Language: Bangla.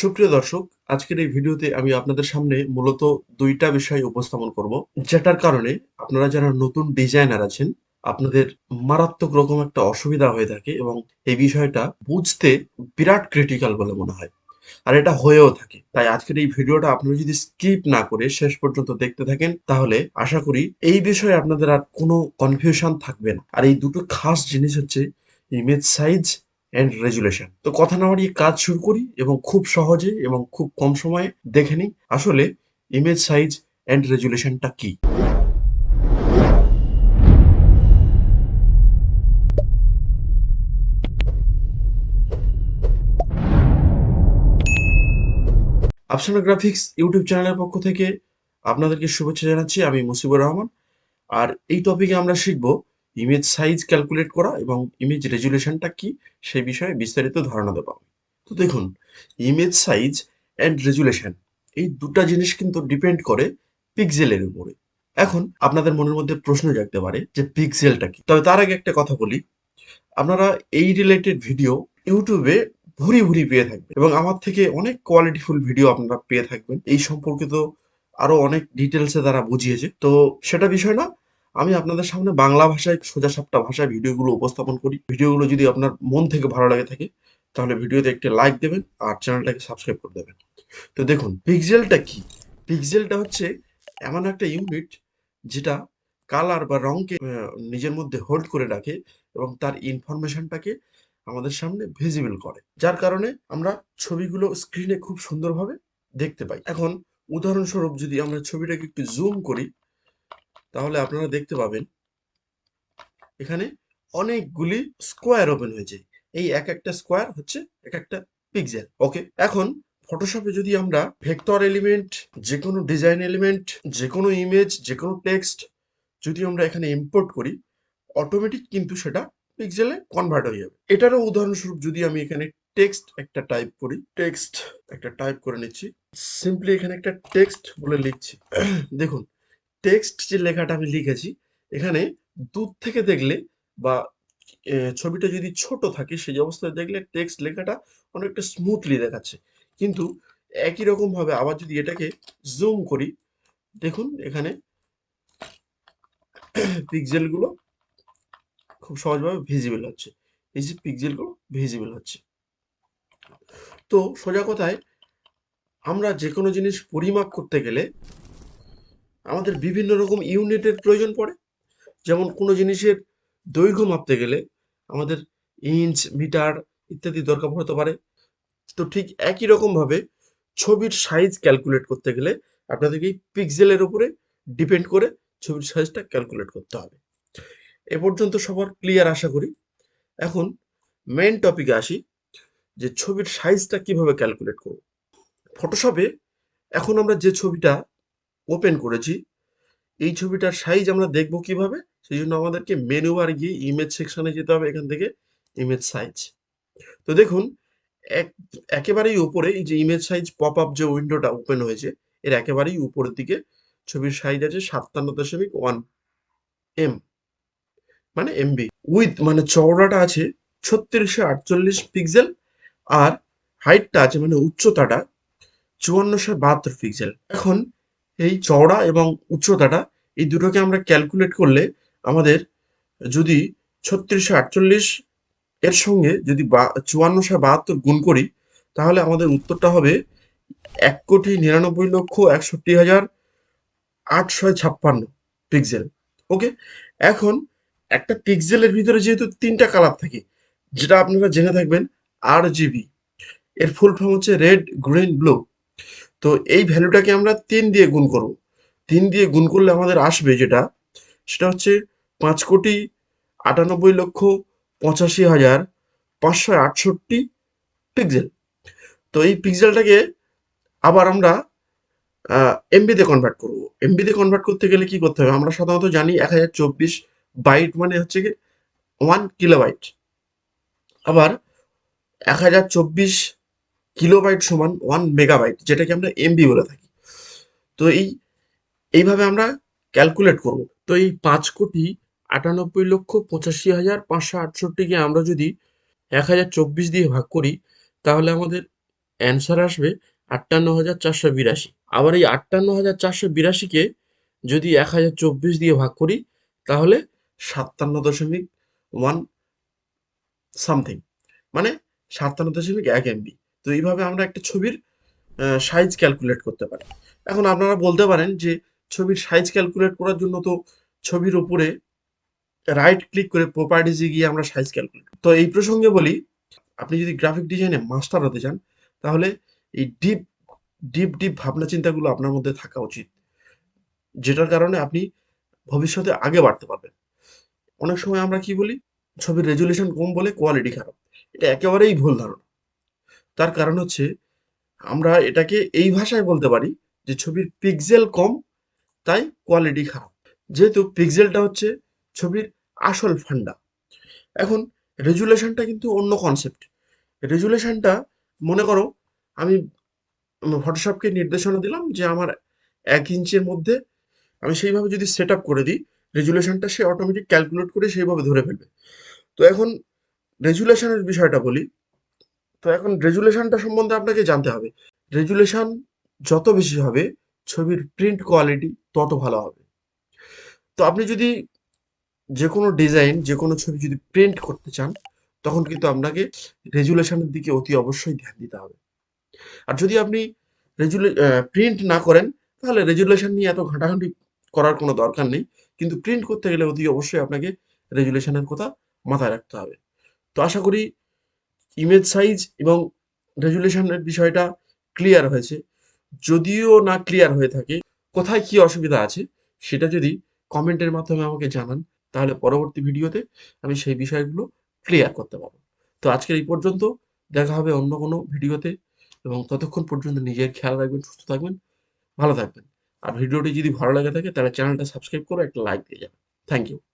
সুপ্রিয় দর্শক, আজকের এই ভিডিওতে আমি আপনাদের সামনে মূলত দুইটা বিষয় উপস্থাপন করব। যেটার কারণে আপনারা যারা নতুন ডিজাইনার আছেন, আপনাদের মারাত্মক রকম একটা অসুবিধা হয়ে থাকে এবং এই বিষয়টা বুঝতে বিরাট ক্রিটিক্যাল বলে মনে হয়। আর এটা হয়েও থাকে। তাই আজকের এই ভিডিওটা আপনারা যদি স্কিপ না করে শেষ পর্যন্ত দেখতে থাকেন, তাহলে আশা করি এই বিষয়ে আপনাদের আর কোনো কনফিউশন থাকবে না। আর এই দুটো খাস জিনিস হচ্ছে ইমেজ সাইজ অ্যান্ড রেজুলেশন তো কথা না কাজ শুরু করি এবং খুব সহজে এবং খুব কম সময়ে দেখে নিই আসলে ইমেজ সাইজ অ্যান্ড রেজুলেশনটা কি। আফসানা গ্রাফিক্স ইউটিউব চ্যানেলের পক্ষ থেকে আপনাদেরকে শুভেচ্ছা জানাচ্ছি, আমি মুসিবুর রহমান। আর এই টপিকে আমরা শিখব ইমেজ সাইজ ক্যালকুলেট করা এবং ইমেজ রেজুলেশনটা কি সে বিষয়ে বিস্তারিত ধারণা দেবো তো দেখুন ইমেজ সাইজ অ্যান্ড রেজুলেশন এই দুটা জিনিস কিন্তু ডিপেন্ড করে পিক্সেলের উপরে। এখন আপনাদের মনের মধ্যে প্রশ্ন জাগতে পারে যে পিক্সেলটা কি? তবে তার আগে একটা কথা বলি। আপনারা এই রিলেটেড ভিডিও ইউটিউবে ভুরি ভুরি পেয়ে থাকবেন এবং আমার থেকে অনেক কোয়ালিটিফুল ভিডিও আপনারা পেয়ে থাকবেন। এই সম্পর্কিত আরও অনেক ডিটেলসে তারা বুঝিয়েছে। তো সেটা বিষয় না আমি আপনাদের সামনে বাংলা ভাষায় সোজা সাপটা ভাষায় ভিডিওগুলো উপস্থাপন করি। ভিডিওগুলো যদি আপনার মন থেকে ভালো লাগে থাকে তাহলে ভিডিওতে একটি লাইক দেবেন আর চ্যানেলটাকে সাবস্ক্রাইব করে দেবেন। তো দেখুন পিক্সেলটা কি? পিক্সেলটা হচ্ছে এমন একটা ইউনিট যেটা কালার বা আহ, নিজের মধ্যে হোল্ড করে রাখে এবং তার ইনফরমেশনটাকে আমাদের সামনে ভিজিবল করে। যার কারণে আমরা ছবিগুলো স্ক্রিনে খুব সুন্দরভাবে দেখতে পাই। এখন উদাহরণস্বরূপ যদি আমরা ছবিটাকে একটু জুম করি তাহলে আপনারা দেখতে পাবেন, এখানে অনেকগুলি স্কোয়ার ওপেন হয়েছে। এই এক একটা স্কোয়ার হচ্ছে এক একটা পিক্সেল ওকে এখন ফটোশপে যদি আমরা ভেক্টর এলিমেন্ট যে কোনো ডিজাইন এলিমেন্ট যে কোনো ইমেজ যে কোনো টেক্সট যদি আমরা এখানে ইম্পোর্ট করি অটোমেটিক কিন্তু সেটা পিক্সেলে কনভার্ট হয়ে যাবে। এটারও উদাহরণস্বরূপ যদি আমি এখানে টেক্সট একটা টাইপ করি টেক্সট একটা টাইপ করে নিচ্ছি সিম্পলি এখানে একটা টেক্সট বলে লিখছি। দেখুন টেক্সট যে লেখাটা আমি লিখেছি, এখানে দূর থেকে দেখলে বা ছবিটা যদি ছোট থাকে, সেই অবস্থায় দেখলে টেক্সট লেখাটা অনেকটা স্মুথলি দেখাচ্ছে। কিন্তু একই রকম ভাবে আবার যদি এটাকে জুম করি, দেখুন এখানে পিক্সেলগুলো খুব সহজভাবে ভিজিবল হচ্ছে। এই যে পিক্সেলগুলো ভিজিবল হচ্ছে। তো সোজা কথায়, আমরা যে কোনো জিনিস পরিমাপ করতে গেলে আমাদের বিভিন্ন রকম ইউনিটের প্রয়োজন পড়ে। যেমন কোনো জিনিসের দৈর্ঘ্য মাপতে গেলে আমাদের ইঞ্চ, মিটার ইত্যাদি দরকার পড়তে পারে। তো ঠিক একই রকম ভাবে ছবির সাইজ ক্যালকুলেট করতে গেলে আপনাদেরকে এই পিক্সেলের উপরে ডিপেন্ড করে ছবির সাইজটা ক্যালকুলেট করতে হবে। এ পর্যন্ত সবার ক্লিয়ার আশা করি। এখন মেন টপিকে আসি, যে ছবির সাইজটা কীভাবে ক্যালকুলেট করব। ফটোশপে এখন আমরা যে ছবিটা ওপেন করেছি। এই ছবিটার সাইজ আমরা দেখব কীভাবে? সেই জন্য আমাদেরকে মেনু বার গিয়ে ইমেজ সেকশনে যেতে হবে, এখান থেকে ইমেজ সাইজ তো দেখুন, এক, একেবারেই উপরে এই যে ইমেজ সাইজ পপ আপ যে উইন্ডোটা ওপেন হয়েছে, এর একেবারেই উপরের দিকে ছবির সাইজ আছে সাতান্ন দশমিক ওয়ান এম মানে এমবি উইথ মানে চওড়াটা আছে ছত্রিশশো আটচল্লিশ পিক্সেল আর হাইটটা আছে মানে উচ্চতাটা চুয়ান্নশো বাহাত্তর পিক্সেল এখন এই চওড়া এবং উচ্চতাটা এই দুটোকে আমরা ক্যালকুলেট করলে আমাদের যদি ছত্রিশশো আটচল্লিশ এর সঙ্গে যদি চুয়ান্নশো বাহাত্তর গুণ করি, তাহলে আমাদের উত্তরটা হবে এক কোটি নিরানব্বই লক্ষ একষট্টি হাজার আটশো ছাপ্পান্ন পিক্সেল ওকে এখন একটা পিক্সেলের ভিতরে যেহেতু তিনটা কালার থাকে, যেটা আপনারা জেনে থাকবেন আর জিবি এর ফুল ফর্ম হচ্ছে রেড গ্রিন ব্লু তো এই ভ্যালুটাকে আমরা তিন দিয়ে গুণ করব। তিন দিয়ে গুণ করলে আমাদের আসবে যেটা, সেটা হচ্ছে পাঁচ কোটি আটানব্বই লক্ষ পঁচাশি হাজার পাঁচশো আটষট্টি পিক্সেল তো এই পিক্সেলটাকে আবার আমরা এমবিতে কনভার্ট করব। এমবিতে কনভার্ট করতে গেলে কি করতে হবে? আমরা সাধারণত জানি এক হাজার চব্বিশ বাইট মানে হচ্ছে কি ওয়ান কিলোবাইট আবার এক হাজার চব্বিশ কিলোবাইট সমান ওয়ান মেগাবাইট যেটাকে আমরা এমবি বলে থাকি। তো এই, এইভাবে আমরা ক্যালকুলেট করব। তো এই পাঁচ কোটি আটানব্বই লক্ষ পঁচাশি হাজার পাঁচশো আটষট্টিকে আমরা যদি এক হাজার চব্বিশ দিয়ে ভাগ করি, তাহলে আমাদের অ্যান্সার আসবে আটান্ন হাজার চারশো বিরাশি। আবার এই আটান্ন হাজার চারশো বিরাশিকে যদি এক হাজার চব্বিশ দিয়ে ভাগ করি, তাহলে সাতান্ন দশমিক ওয়ান সামথিং মানে সাতান্ন দশমিক এক এমবি তো এইভাবে আমরা একটা ছবির সাইজ ক্যালকুলেট করতে পারি। এখন আপনারা বলতে পারেন যে ছবির সাইজ ক্যালকুলেট করার জন্য তো ছবির উপরে রাইট ক্লিক করে প্রপার্টিজে গিয়ে আমরা সাইজ ক্যালকুলেট তো এই প্রসঙ্গে বলি, আপনি যদি গ্রাফিক ডিজাইনে মাস্টার হতে চান, তাহলে এই ডিপ ডিপ ডিপ ভাবনা চিন্তাগুলো আপনার মধ্যে থাকা উচিত। যেটার কারণে আপনি ভবিষ্যতে আগে বাড়তে পারবেন। অনেক সময় আমরা কি বলি, ছবির রেজুলেশন কম বলে কোয়ালিটি খারাপ। এটা একেবারেই ভুল ধারণা। তার কারণ হচ্ছে আমরা এটাকে এই ভাষায় বলতে পারি যে ছবির পিক্সেল কম, তাই কোয়ালিটি খারাপ। যেহেতু পিক্সেলটা হচ্ছে ছবির আসল ফান্ডা এখন রেজুলেশনটা কিন্তু অন্য কনসেপ্ট রেজুলেশনটা মনে করো, আমি ফটোশপকে নির্দেশনা দিলাম যে আমার এক ইঞ্চের মধ্যে আমি সেইভাবে যদি সেট আপ করে দিই রেজুলেশনটা সে অটোমেটিক ক্যালকুলেট করে সেইভাবে ধরে ফেলবে। তো এখন রেজুলেশনের বিষয়টা বলি। তো এখন রেজুলেশনটা সম্বন্ধে আপনাকে জানতে হবে। রেজুলেশন যত বেশি হবে, ছবির প্রিন্ট কোয়ালিটি তত ভালো হবে। তো আপনি যদি যে কোনো ডিজাইন যে কোনো ছবি যদি প্রিন্ট করতে চান, তখন কিন্তু আপনাকে রেজুলেশনের দিকে অতি অবশ্যই ধ্যান দিতে হবে। আর যদি আপনি রেজুলে প্রিন্ট না করেন, তাহলে রেজুলেশন নিয়ে এত ঘাঁটাঘাঁটি করার কোনো দরকার নেই। কিন্তু প্রিন্ট করতে গেলে অতি অবশ্যই আপনাকে রেজুলেশনের কথা মাথায় রাখতে হবে। তো আশা করি ইমেজ সাইজ এবং রেজুলেশনের বিষয়টা ক্লিয়ার হয়েছে। যদিও না ক্লিয়ার হয়ে থাকে, কোথায় কি অসুবিধা আছে সেটা যদি কমেন্টের মাধ্যমে আমাকে জানান, তাহলে পরবর্তী ভিডিওতে আমি সেই বিষয়গুলো ক্লিয়ার করতে পারব। তো আজকের এই পর্যন্ত, দেখা হবে অন্য কোনো ভিডিওতে এবং ততক্ষণ পর্যন্ত নিজের খেয়াল রাখবেন, সুস্থ থাকবেন, ভালো থাকবেন। আর ভিডিওটি যদি ভালো লাগে থাকে, তাহলে চ্যানেলটা সাবস্ক্রাইব করে একটা লাইক দিয়ে যাবেন। Thank you